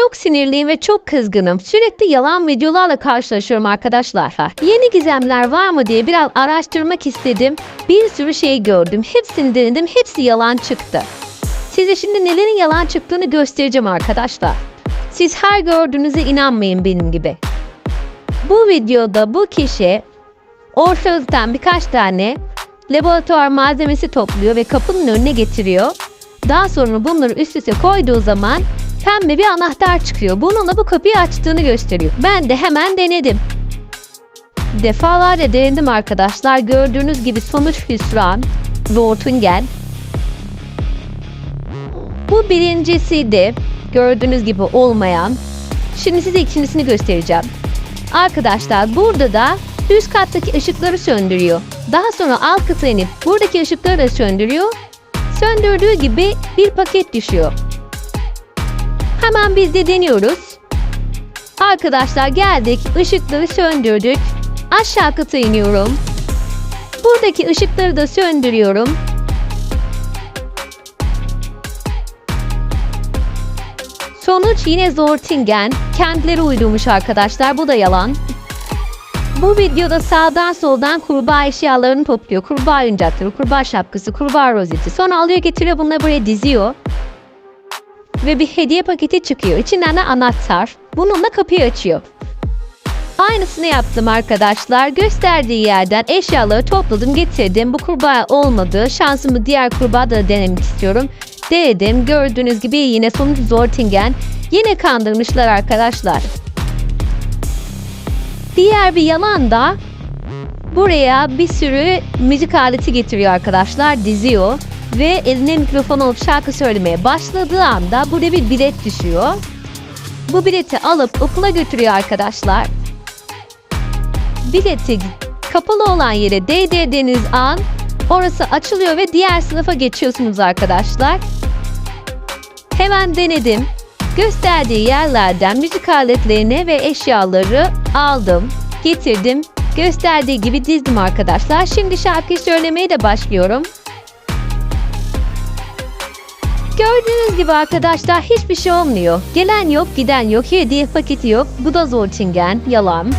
Çok sinirliyim ve çok kızgınım. Sürekli yalan videolarla karşılaşıyorum arkadaşlar. Yeni gizemler var mı diye biraz araştırmak istedim. Bir sürü şey gördüm. Hepsini denedim. Hepsi yalan çıktı. Size şimdi nelerin yalan çıktığını göstereceğim arkadaşlar. Siz her gördüğünüze inanmayın benim gibi. Bu videoda bu kişi ortalıktan birkaç tane laboratuvar malzemesi topluyor ve kapının önüne getiriyor. Daha sonra bunları üst üste koyduğu zaman pembe bir anahtar çıkıyor. Bununla bu kapıyı açtığını gösteriyor. Ben de hemen denedim. Defalarca denedim arkadaşlar. Gördüğünüz gibi sonuç hüsran, Zortungen. Bu birincisiydi. Gördüğünüz gibi olmayan. Şimdi size ikincisini göstereceğim. Arkadaşlar burada da üst kattaki ışıkları söndürüyor. Daha sonra alt kata inip buradaki ışıkları da söndürüyor. Söndürdüğü gibi bir paket düşüyor. Hemen biz de deniyoruz. Arkadaşlar geldik, ışıkları söndürdük. Aşağı kata iniyorum. Buradaki ışıkları da söndürüyorum. Sonuç yine Zortingen. Kendileri uydurmuş arkadaşlar. Bu da yalan. Bu videoda sağdan soldan kurbağa eşyalarını topluyor. Kurbağa oyuncakları, kurbağa şapkası, kurbağa rozeti. Sonra alıyor getiriyor bunları buraya diziyor. Ve bir hediye paketi çıkıyor. İçinden de anahtar. Bununla kapıyı açıyor. Aynısını yaptım arkadaşlar. Gösterdiği yerden eşyaları topladım getirdim. Bu kurbağa olmadı. Şansımı diğer kurbağa da denemek istiyorum. Denedim. Gördüğünüz gibi yine sonuç Zortingen. Yine kandırmışlar arkadaşlar. Diğer bir yalan da buraya bir sürü müzik aleti getiriyor arkadaşlar. Diziyor. Ve eline mikrofon alıp şarkı söylemeye başladığı anda burada bir bilet düşüyor. Bu bileti alıp okula götürüyor arkadaşlar. Bileti kapalı olan yere değdirdiğiniz an orası açılıyor ve diğer sınıfa geçiyorsunuz arkadaşlar. Hemen denedim. Gösterdiği yerlerden müzik aletlerini ve eşyaları aldım, getirdim. Gösterdiği gibi dizdim arkadaşlar. Şimdi şarkıyı söylemeye de başlıyorum. Gördüğünüz gibi arkadaşlar hiçbir şey olmuyor. Gelen yok, giden yok, hediye paketi yok. Bu da Zortingen, yalan.